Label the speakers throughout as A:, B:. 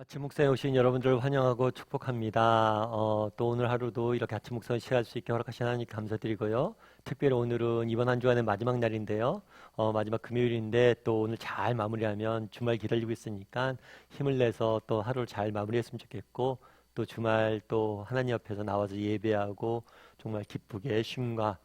A: 아침 목사에 오신 여러분들을 환영하고 축복합니다. 어, 또 오늘 하루도 이렇게 아침 목사를 시할 수 있게 허락하신 하나님께 감사드리고요. 특별히 오늘은 이번 한 주간의 마지막 날인데요. 어, 마지막 금요일인데 또 오늘 잘 마무리하면 주말 기다리고 있으니까 힘을 내서 또 하루를 잘 마무리했으면 좋겠고 또 주말 또 하나님 앞에서 나와서 예배하고 정말 기쁘게 쉼과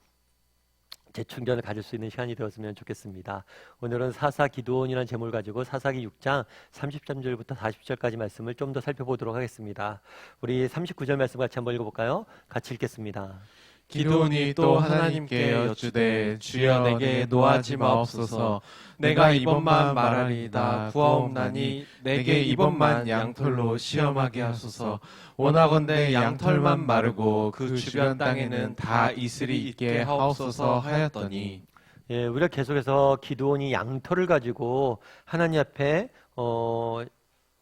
A: 재충전을 가질 수 있는 시간이 되었으면 좋겠습니다. 오늘은 사사 기도원이라는 제목을 가지고 사사기 6장 33절부터 40절까지 말씀을 좀 더 살펴보도록 하겠습니다. 우리 39절 말씀 같이 한번 읽어볼까요? 같이 읽겠습니다.
B: 기도원이 또 하나님께 여쭈되 주여 내게 노하지 마옵소서. 내가 이번만 말하리이다. 구하옵나니 내게 이번만 양털로 시험하게 하소서. 원하건대 양털만 마르고 그 주변 땅에는 다 이슬이 있게 하옵소서 하였더니.
A: 예, 우리가 계속해서 기도원이 양털을 가지고 하나님 앞에 어,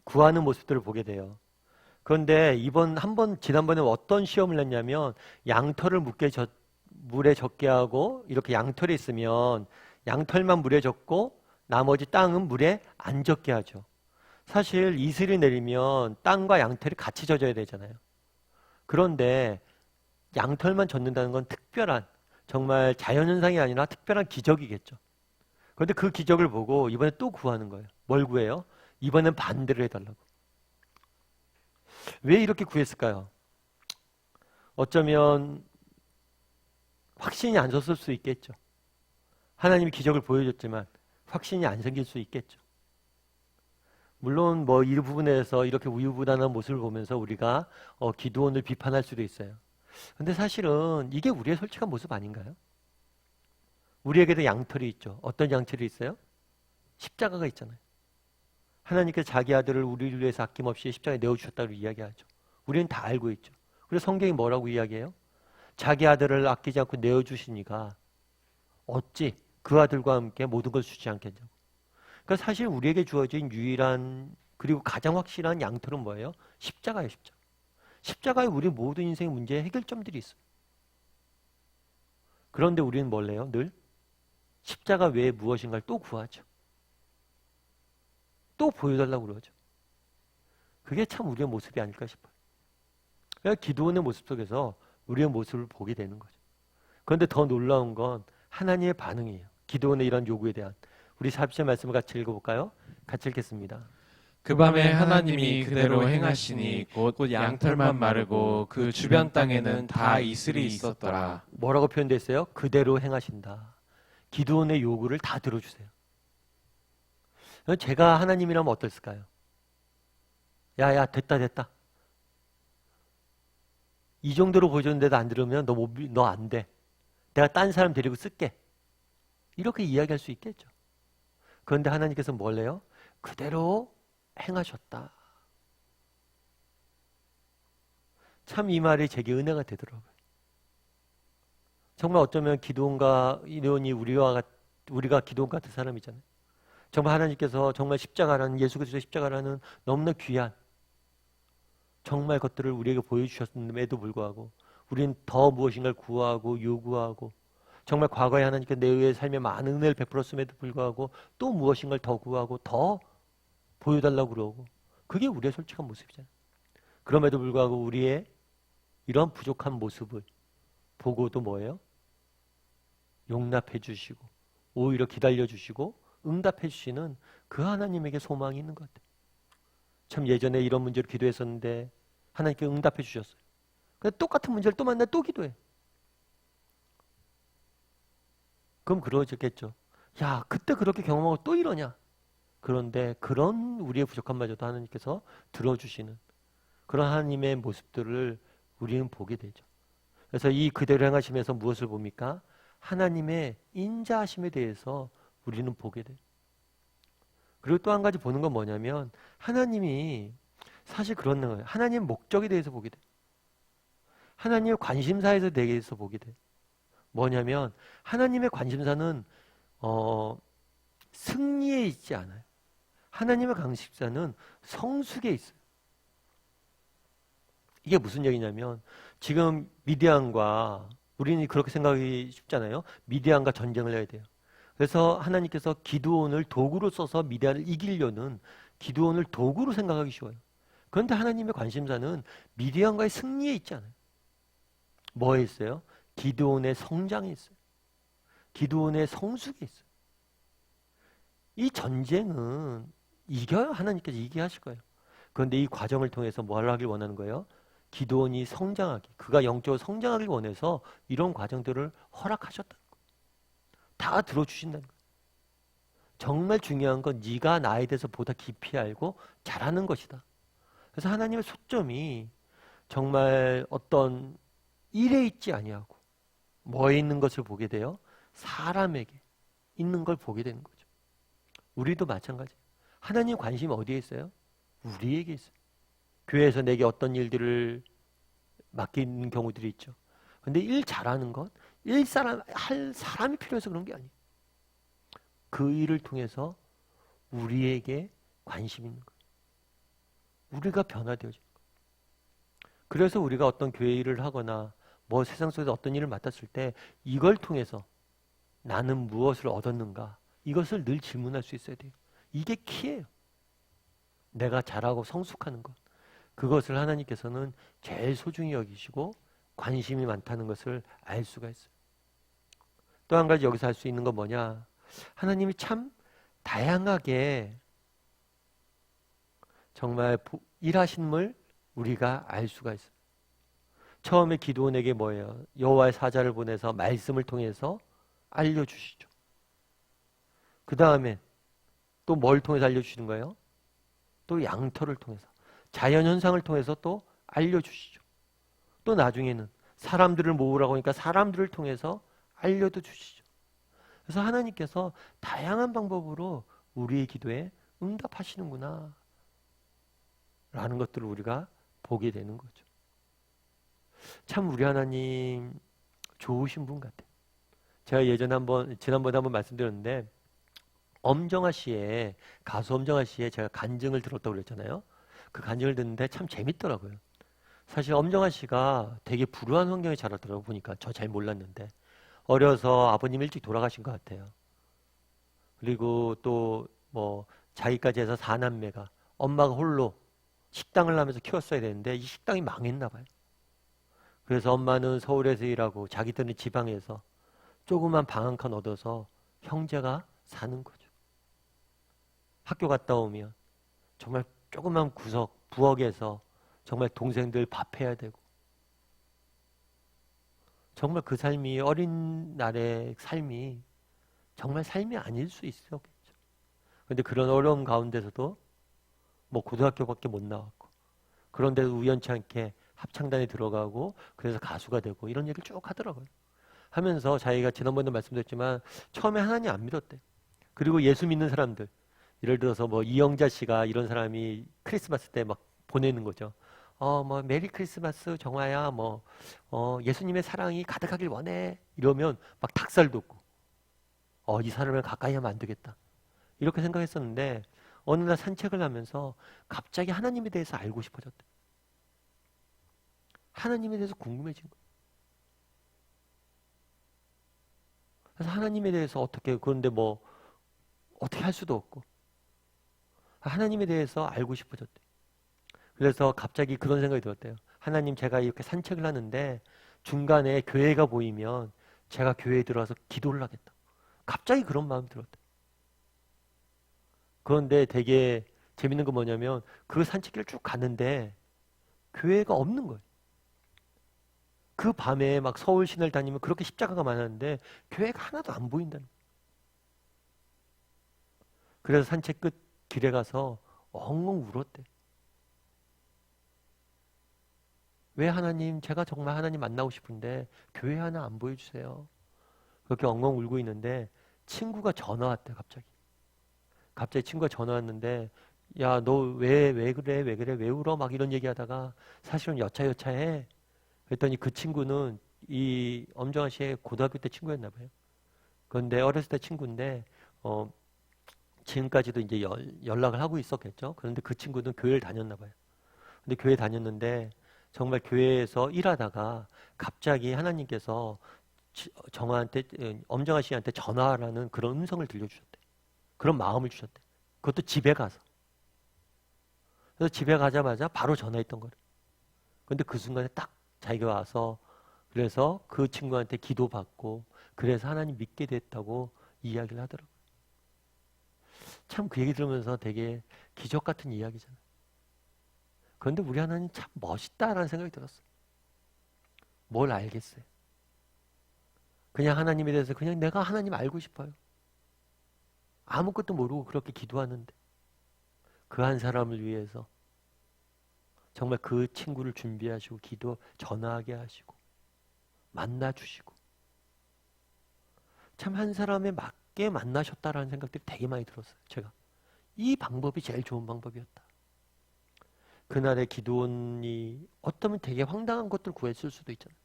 A: 구하는 모습들을 보게 돼요. 그런데 이번 한 번 지난번에 어떤 시험을 냈냐면 양털을 묻게 젖, 물에 젖게 하고 이렇게 양털이 있으면 양털만 물에 젖고 나머지 땅은 물에 안 젖게 하죠. 사실 이슬이 내리면 땅과 양털이 같이 젖어야 되잖아요. 그런데 양털만 젖는다는 건 특별한 정말 자연현상이 아니라 특별한 기적이겠죠. 그런데 그 기적을 보고 이번에 또 구하는 거예요. 뭘 구해요? 이번엔 반대를 해달라고. 왜 이렇게 구했을까요? 어쩌면 확신이 안 섰을 수 있겠죠. 하나님이 기적을 보여줬지만 확신이 안 생길 수 있겠죠. 물론 뭐 이 부분에서 이렇게 우유부단한 모습을 보면서 우리가 어, 기도원을 비판할 수도 있어요. 근데 사실은 이게 우리의 솔직한 모습 아닌가요? 우리에게도 양털이 있죠. 어떤 양털이 있어요? 십자가가 있잖아요. 하나님께서 자기 아들을 우리를 위해서 아낌없이 십자가에 내어주셨다고 이야기하죠. 우리는 다 알고 있죠. 그래서 성경이 뭐라고 이야기해요? 자기 아들을 아끼지 않고 내어주시니까 어찌 그 아들과 함께 모든 걸 주지 않겠냐고. 그러니까 사실 우리에게 주어진 유일한 그리고 가장 확실한 양털은 뭐예요? 십자가예요, 십자가. 십자가에 우리 모든 인생의 문제의 해결점들이 있어요. 그런데 우리는 뭘래요? 늘 십자가 외에 무엇인가를 또 구하죠. 또 보여달라고 그러죠. 그게 참 우리의 모습이 아닐까 싶어요. 그러니까 기도원의 모습 속에서 우리의 모습을 보게 되는 거죠. 그런데 더 놀라운 건 하나님의 반응이에요. 기도원의 이런 요구에 대한. 우리 40절 말씀을 같이 읽어볼까요? 같이 읽겠습니다.
B: 그 밤에 하나님이 그대로 행하시니 곧 양털만 마르고 그 주변 땅에는 다 이슬이 있었더라
A: 뭐라고 표현됐어요? 그대로 행하신다. 기도원의 요구를 다 들어주세요. 제가 하나님이라면 어떨까요? 야 야 됐다 됐다. 이 정도로 보여줬는데도 안 들으면 너안 돼. 내가 딴 사람 데리고 쓸게. 이렇게 이야기할 수 있겠죠. 그런데 하나님께서 뭘 해요? 그대로 행하셨다. 참 이 말이 제게 은혜가 되더라고요. 정말 어쩌면 기도원과 이론이 우리와 같, 우리가 기도원 같은 사람이잖아요. 정말 하나님께서 정말 십자가라는 예수 그리스도의 십자가라는 너무나 귀한 정말 것들을 우리에게 보여주셨음에도 불구하고 우리는 더 무엇인가를 구하고 요구하고 정말 과거에 하나님께 내 의의 삶에 많은 은혜를 베풀었음에도 불구하고 또 무엇인가를 더 구하고 더 보여달라고 그러고 그게 우리의 솔직한 모습이잖아요. 그럼에도 불구하고 우리의 이런 부족한 모습을 보고도 뭐예요? 용납해 주시고 오히려 기다려 주시고 응답해 주시는 그 하나님에게 소망이 있는 것 같아요. 참 예전에 이런 문제로 기도했었는데 하나님께 응답해 주셨어요. 근데 똑같은 문제를 또 만나 또 기도해. 그럼 그러겠죠. 야, 그때 그렇게 경험하고 또 이러냐? 그런데 그런 우리의 부족함마저도 하나님께서 들어주시는 그런 하나님의 모습들을 우리는 보게 되죠. 그래서 이 그대로 행하시면서 무엇을 봅니까? 하나님의 인자하심에 대해서 우리는 보게 돼요. 그리고 또 한 가지 보는 건 뭐냐면 하나님이 사실 그런 거예요. 하나님의 목적에 대해서 보게 돼요. 하나님의 관심사에서 대해서 보게 돼요. 뭐냐면 하나님의 관심사는 어, 승리에 있지 않아요. 하나님의 관심사는 성숙에 있어요. 이게 무슨 얘기냐면 지금 미디안과 우리는 그렇게 생각하기 쉽잖아요. 미디안과 전쟁을 해야 돼요. 그래서 하나님께서 기드온을 도구로 써서 미디안을 이기려는 기드온을 도구로 생각하기 쉬워요. 그런데 하나님의 관심사는 미디안과의 승리에 있지 않아요. 뭐에 있어요? 기도원의 성장에 있어요. 기도원의 성숙에 있어요. 이 전쟁은 이겨야 하나님께서 이기게 하실 거예요. 그런데 이 과정을 통해서 뭐 하길 원하는 거예요? 기도원이 성장하기, 그가 영적으로 성장하길 원해서 이런 과정들을 허락하셨다는 거예요. 다 들어주신다는 거예요. 정말 중요한 건 네가 나에 대해서 보다 깊이 알고 잘하는 것이다. 그래서 하나님의 초점이 정말 어떤 일에 있지 아니하고 뭐에 있는 것을 보게 돼요? 사람에게 있는 걸 보게 되는 거죠. 우리도 마찬가지. 하나님 관심 어디에 있어요? 우리에게 있어요. 교회에서 내게 어떤 일들을 맡기는 경우들이 있죠. 근데 일 잘하는 건 일 사람 할 사람이 필요해서 그런 게 아니에요. 그 일을 통해서 우리에게 관심 있는 거예요. 우리가 변화되어지는 거예요. 그래서 우리가 어떤 교회 일을 하거나 뭐 세상 속에서 어떤 일을 맡았을 때 이걸 통해서 나는 무엇을 얻었는가 이것을 늘 질문할 수 있어야 돼요. 이게 키예요. 내가 잘하고 성숙하는 것. 그것을 하나님께서는 제일 소중히 여기시고 관심이 많다는 것을 알 수가 있어요. 또 한 가지 여기서 할 수 있는 건 뭐냐? 하나님이 참 다양하게 정말 보- 일하심을 우리가 알 수가 있어요. 처음에 기도원에게 뭐예요? 여호와의 사자를 보내서 말씀을 통해서 알려주시죠. 그 다음에 또 뭘 통해서 알려주시는 거예요? 또 양털을 통해서 자연 현상을 통해서 또 알려주시죠. 또 나중에는 사람들을 모으라고 하니까 사람들을 통해서 알려도 주시죠. 그래서 하나님께서 다양한 방법으로 우리의 기도에 응답하시는구나 라는 것들을 우리가 보게 되는 거죠. 참 우리 하나님 좋으신 분 같아요. 제가 예전에 한번 지난번에 한번 말씀드렸는데 엄정화 씨의 가수 엄정화 씨의 제가 간증을 들었다고 그랬잖아요. 그 간증을 듣는데 참 재밌더라고요. 사실 엄정화 씨가 되게 불우한 환경에 자랐더라고 보니까 저 잘 몰랐는데 어려서 아버님 일찍 돌아가신 것 같아요. 그리고 또 뭐 자기까지 해서 사남매가 엄마가 홀로 식당을 하면서 키웠어야 되는데 이 식당이 망했나 봐요. 그래서 엄마는 서울에서 일하고 자기들은 지방에서 조그만 방 한 칸 얻어서 형제가 사는 거죠. 학교 갔다 오면 정말 조그만 구석 부엌에서 정말 동생들 밥해야 되고 정말 그 삶이 어린 날의 삶이 정말 삶이 아닐 수 있었겠죠. 근데 그런 어려움 가운데서도 뭐 고등학교밖에 못 나왔고 그런데 우연치 않게 합창단에 들어가고 그래서 가수가 되고 이런 얘기를 쭉 하더라고요. 하면서 자기가 지난번에도 말씀드렸지만 처음에 하나님 안 믿었대. 그리고 예수 믿는 사람들 예를 들어서 뭐 이영자 씨가 이런 사람이 크리스마스 때 막 보내는 거죠. 어, 뭐 메리 크리스마스 정화야 뭐 어, 예수님의 사랑이 가득하길 원해 이러면 막 닭살 돋고 어, 이 사람을 가까이 하면 안 되겠다 이렇게 생각했었는데 어느 날 산책을 하면서 갑자기 하나님에 대해서 알고 싶어졌대. 하나님에 대해서 궁금해진 거예요. 그래서 하나님에 대해서 어떻게 그런데 뭐 어떻게 할 수도 없고 하나님에 대해서 알고 싶어졌대. 그래서 갑자기 그런 생각이 들었대요. 하나님 제가 이렇게 산책을 하는데 중간에 교회가 보이면 제가 교회에 들어와서 기도를 하겠다. 갑자기 그런 마음이 들었대. 그런데 되게 재밌는 건 뭐냐면 그 산책길을 쭉 갔는데 교회가 없는 거예요. 그 밤에 막 서울 시내를 다니면 그렇게 십자가가 많았는데 교회가 하나도 안 보인다는 거예요. 그래서 산책 끝 길에 가서 엉엉 울었대. 왜 하나님, 제가 정말 하나님 만나고 싶은데 교회 하나 안 보여주세요. 그렇게 엉엉 울고 있는데 친구가 전화 왔대, 갑자기. 갑자기 친구가 전화 왔는데 야, 너 왜, 왜 그래, 왜 그래, 왜 울어? 막 이런 얘기 하다가 사실은 여차여차해. 그랬더니 그 친구는 이 엄정아 씨의 고등학교 때 친구였나 봐요. 그런데 어렸을 때 친구인데, 어, 지금까지도 이제 연, 연락을 하고 있었겠죠. 그런데 그 친구는 교회를 다녔나 봐요. 근데 교회 다녔는데 정말 교회에서 일하다가 갑자기 하나님께서 지- 정아한테 엄정아 씨한테 전화라는 그런 음성을 들려주셨대. 그런 마음을 주셨대. 그것도 집에 가서. 그래서 집에 가자마자 바로 전화했던 거예요. 근데 그 순간에 딱 자기가 와서 그래서 그 친구한테 기도받고 그래서 하나님 믿게 됐다고 이야기를 하더라고요. 참 그 얘기 들으면서 되게 기적 같은 이야기잖아요. 그런데 우리 하나님 참 멋있다라는 생각이 들었어요. 뭘 알겠어요? 그냥 하나님에 대해서 그냥 내가 하나님 알고 싶어요. 아무것도 모르고 그렇게 기도하는데 그 한 사람을 위해서 정말 그 친구를 준비하시고 기도 전화하게 하시고 만나 주시고 참 한 사람에 맞게 만나셨다라는 생각들이 되게 많이 들었어요. 제가 이 방법이 제일 좋은 방법이었다. 그날의 기도원이 어쩌면 되게 황당한 것들 구했을 수도 있잖아요.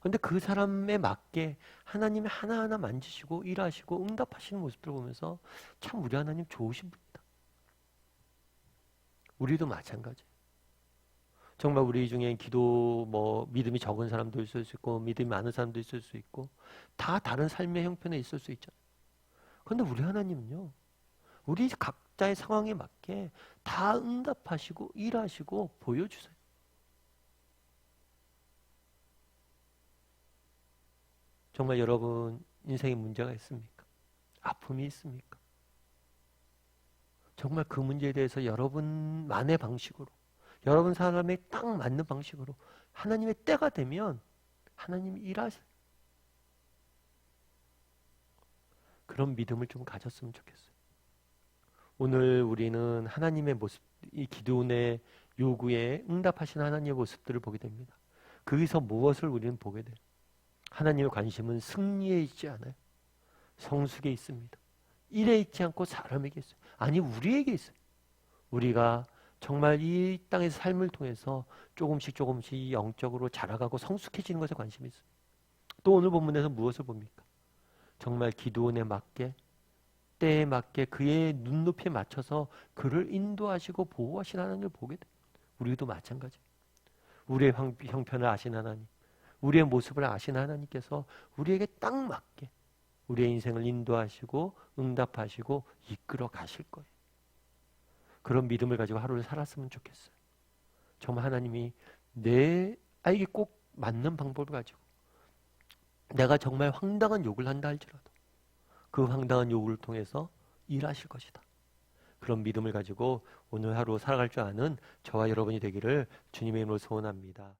A: 근데 그 사람에 맞게 하나님이 하나하나 만지시고 일하시고 응답하시는 모습들을 보면서 참 우리 하나님 좋으신 분이다. 우리도 마찬가지예요. 정말 우리 중에 기도 뭐 믿음이 적은 사람도 있을 수 있고 믿음이 많은 사람도 있을 수 있고 다 다른 삶의 형편에 있을 수 있잖아요. 그런데 우리 하나님은요. 우리 각 자의 상황에 맞게 다 응답하시고 일하시고 보여주세요. 정말 여러분 인생에 문제가 있습니까? 아픔이 있습니까? 정말 그 문제에 대해서 여러분만의 방식으로 여러분 사람에 딱 맞는 방식으로 하나님의 때가 되면 하나님이 일하세요. 그런 믿음을 좀 가졌으면 좋겠어요. 오늘 우리는 하나님의 모습, 이 기도원의 요구에 응답하신 하나님의 모습들을 보게 됩니다. 거기서 무엇을 우리는 보게 돼요? 하나님의 관심은 승리에 있지 않아요. 성숙에 있습니다. 일에 있지 않고 사람에게 있어요. 아니 우리에게 있어요. 우리가 정말 이 땅에서 삶을 통해서 조금씩 조금씩 영적으로 자라가고 성숙해지는 것에 관심이 있어요. 또 오늘 본문에서 무엇을 봅니까? 정말 기도원에 맞게 때에 맞게 그의 눈높이에 맞춰서 그를 인도하시고 보호하신 하나님을 보게 돼요. 우리도 마찬가지. 우리의 형- 형편을 아신 하나님, 우리의 모습을 아신 하나님께서 우리에게 딱 맞게 우리의 인생을 인도하시고 응답하시고 이끌어 가실 거예요. 그런 믿음을 가지고 하루를 살았으면 좋겠어요. 정말 하나님이 내에게 꼭 맞는 방법을 가지고 내가 정말 황당한 욕을 한다 할지라도 그 황당한 욕을 통해서 일하실 것이다. 그런 믿음을 가지고 오늘 하루 살아갈 줄 아는 저와 여러분이 되기를 주님의 이름으로 소원합니다.